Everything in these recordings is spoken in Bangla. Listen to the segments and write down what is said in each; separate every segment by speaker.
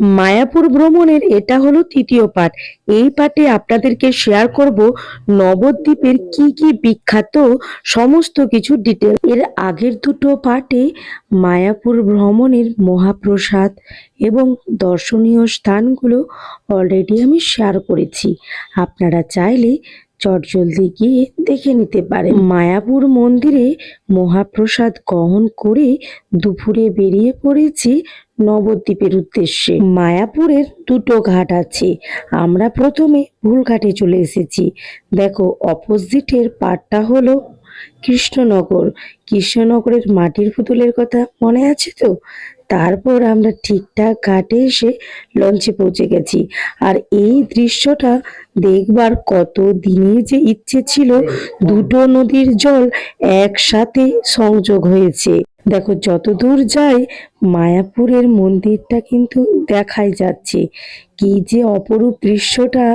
Speaker 1: মায়াপুর ভ্রমণের এটা হলো তৃতীয় পার্ট এই পার্টে আপনাদেরকে শেয়ার করব নবদ্বীপের কি কি বিখ্যাত সমস্ত কিছু ডিটেল এর আগের দুটো পার্টে মায়াপুর ভ্রমণের মহাপ্রসাদ এবং দর্শনীয় স্থানগুলো অলরেডি আমি শেয়ার করেছি। আপনারা চাইলে চটজলদি গিয়ে দেখে নিতে পারেন। মায়াপুর মন্দিরে মহাপ্রসাদ গ্রহণ করে দুপুরে বেরিয়ে পড়েছি নবদ্বীপের উদ্দেশ্যে। মায়াপুরের দুটো ঘাট আছে। আমরা প্রথমে ভুল ঘাটে চলে এসেছি। দেখো অপোজিটের পার্টটা হলো কৃষ্ণনগর। কৃষ্ণনগরের মাটির পুতুলের কথা মনে আছে তো? তারপর আমরা ঠিকঠাক ঘাটে এসে লঞ্চে পৌঁছে গেছি। আর এই দৃশ্যটা দেখবার কত দিনের যে ইচ্ছে ছিল, দুটো নদীর জল একসাথে সংযোগ হয়েছে। দেখো যত দূর যাই মায়াপুরের মন্দিরটা কিন্তু দেখাই যাচ্ছে। কি যে অপরূপ দৃশ্যটা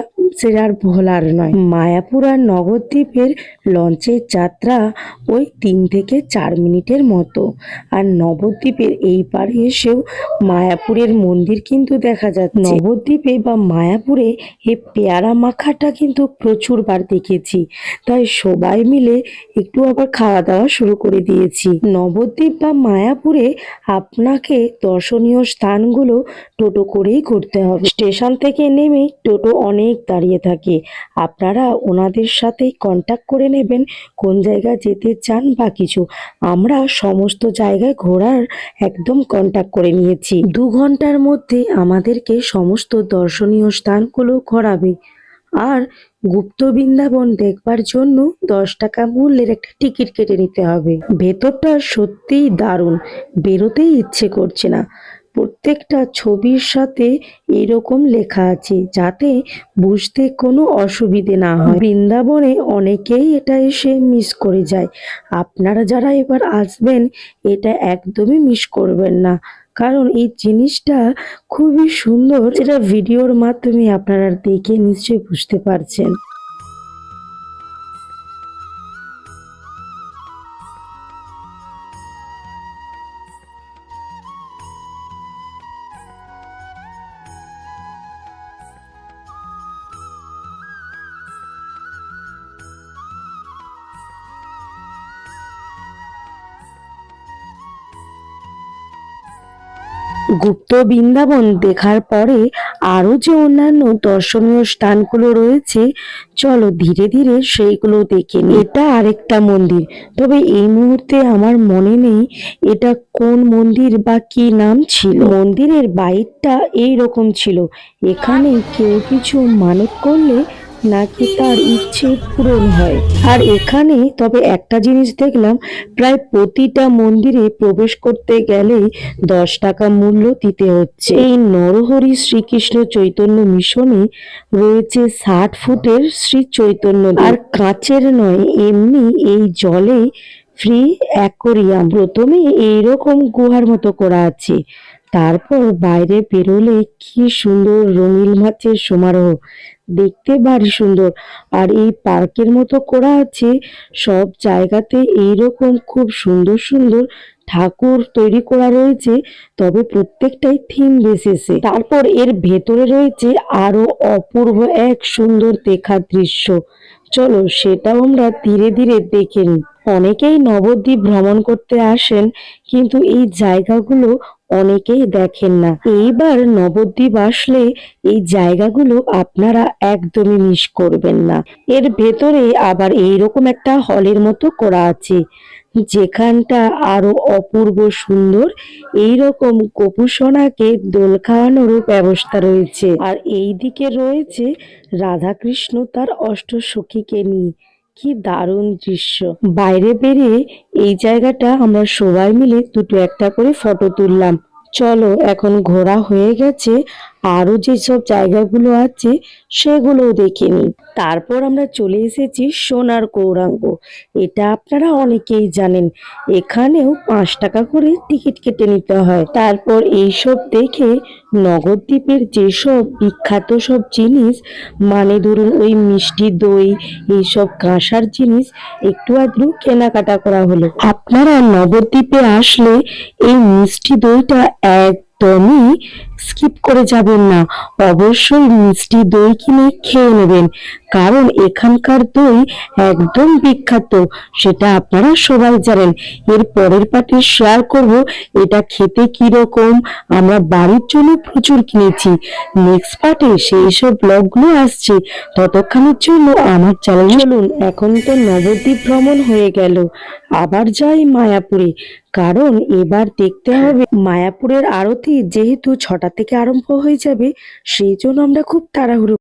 Speaker 1: আর ভোলার নয়। মায়াপুর আর নবদ্বীপের লঞ্চের যাত্রা ওই তিন থেকে চার মিনিটের মতো। আর নবদ্বীপের এই পারে এসেও মায়াপুরের মন্দির কিন্তু দেখা যাচ্ছে। নবদ্বীপে বা মায়াপুরে এই পেয়ারা মাখাটা কিন্তু প্রচুর বার দেখেছি। তাই সবাই মিলে একটু আবার খাওয়া দাওয়া শুরু করে দিয়েছি। নবদ্বীপ বা মায়াপুরে আপনাকে দর্শনীয় স্থানগুলো টোটো করেই ঘুরতে হবে। স্টেশন থেকে নেমে টোটো অনেক দাঁড়িয়ে থাকে। আপনারা ওনাদের সাথেই কন্ট্যাক্ট করে নেবেন, কোন জায়গা যেতে চান বা কিছু। আমরা সমস্ত জায়গায় ঘোরার একদম কন্ট্যাক্ট করে নিয়েছি। দু ঘণ্টার মধ্যে আমাদেরকে সমস্ত দর্শনীয় স্থানগুলো ঘোরাবে। আর গুপ্ত বৃন্দাবন দেখবার জন্য দশ টাকা মূল্যের একটা টিকিট কেটে নিতে হবে। ভেতরটা সত্যিই দারুণ। বেরোতেই ইচ্ছে করছে না। প্রত্যেকটা ছবির সাথে এরকম লেখা আছে যাতে বুঝতে কোনো অসুবিধে না হয়। বৃন্দাবনে অনেকেই এটা এসে মিস করে যায়। আপনারা যারা এবার আসবেন, এটা একদমই মিস করবেন না। কারণ এই জিনিসটা খুবই সুন্দর। যেটা ভিডিওর মাধ্যমে আপনারা দেখে নিশ্চয়ই বুঝতে পারছেন। গুপ্ত বৃন্দাবন দেখার পরে আরও যে অন্যান্য দর্শনীয় স্থানগুলো রয়েছে, চলো ধীরে ধীরে সেইগুলো দেখে নিই। এটা আরেকটা মন্দির। তবে এই মুহূর্তে আমার মনে নেই এটা কোন মন্দির বা কি নাম ছিল। মন্দিরের বাইরটা এই রকম ছিল। এখানে কেউ কিছু মানত করলে নাকি তার ইচ্ছে পূরণ হয়? আর এখানে তবে একটা জিনিস দেখলাম, প্রায় প্রতিটা মন্দিরে প্রবেশ করতে গেলেই দশ টাকা মূল্য দিতে হচ্ছে। এই নরহরি শ্রীকৃষ্ণ চৈতন্য মিশনে রয়েছে ষাট ফুটের শ্রী চৈতন্য আর কাঁচের নয়, এমনি এই জলে ফ্রি অ্যাকোরিয়াম। প্রথমে এইরকম গুহার মতো করা আছে। তারপর বাইরে বেরোলে কি সুন্দর রঙিন মাছের সমারোহ। দেখতে ভারী সুন্দর। আর এই পার্কের মতো করা আছে, সব জায়গাতে এইরকম খুব সুন্দর সুন্দর ঠাকুর তৈরি করা রয়েছে, তবে প্রত্যেকটাই থিম বেসেসে তারপর এর ভেতরে রয়েছে আরও অপূর্ব এক সুন্দর দেখার দৃশ্য। চলো সেটাও আমরা ধীরে ধীরে দেখে নিই। অনেকেই নবদ্বীপ ভ্রমণ করতে আসেন, কিন্তু এই জায়গাগুলো অনেকেই দেখেন না। এইবার নবদ্বীপ আসলে এই জায়গাগুলো আপনারা একদমই মিস করবেন না। এর ভেতরে আবার এইরকম একটা হলের মতো করা আছে, যেখানটা আরও অপূর্ব সুন্দর। এইরকম গোপুসোনাকে দোল খাওয়ানোরও ব্যবস্থা রয়েছে। আর এই দিকে রয়েছে রাধাকৃষ্ণ তার অষ্ট সখীকে নিয়ে। কি দারুণ দৃশ্য। বাইরে বেরিয়ে এই জায়গাটা আমরা সবাই মিলে দুটো একটা করে ফটো তুললাম। চলো, এখন ঘোরা হয়ে গেছে আরও যেসব জায়গাগুলো আছে, সেগুলোও দেখে নিই তারপর আমরা চলে এসেছি সোনার গৌরাঙ্গ। এটা আপনারা অনেকেই জানেন। এখানেও পাঁচ টাকা করে টিকিট কেটে নিতে হয়। তারপর এইসব দেখে নগরদ্বীপের যেসব বিখ্যাত সব জিনিস মানে ধরুন ওই মিষ্টি দই, এইসব কাঁসার জিনিস, একটু আধটু কেনাকাটা করা হলো। আপনারা নবদ্বীপে আসলে এই মিষ্টি দইটা একদমই স্কিপ করে যাবেন না। অবশ্যই মিষ্টি দই কিনে খেয়ে নেবেন। কারণ এখানকার দই একদম বিখ্যাত, সেটা আপনারা সবাই জানেন। এর পরের পার্টে শেয়ার করব, এটা খেতে কি রকম আমরা বাড়ির জন্য প্রচুর কিনেছি। নেক্সট পার্টে সেই সব ব্লগগুলো আসছে। ততক্ষণের জন্য আমার চ্যানেল চলুন। এখন তো নবদ্বীপ ভ্রমণ হয়ে গেল। আবার যাই মায়াপুরে। কারণ এবার দেখতে হবে মায়াপুরের আরতি যেহেতু ছটা থেকে আরম্ভ হয়ে যাবে সেই জন্য আমরা খুব তাড়াহুড়ো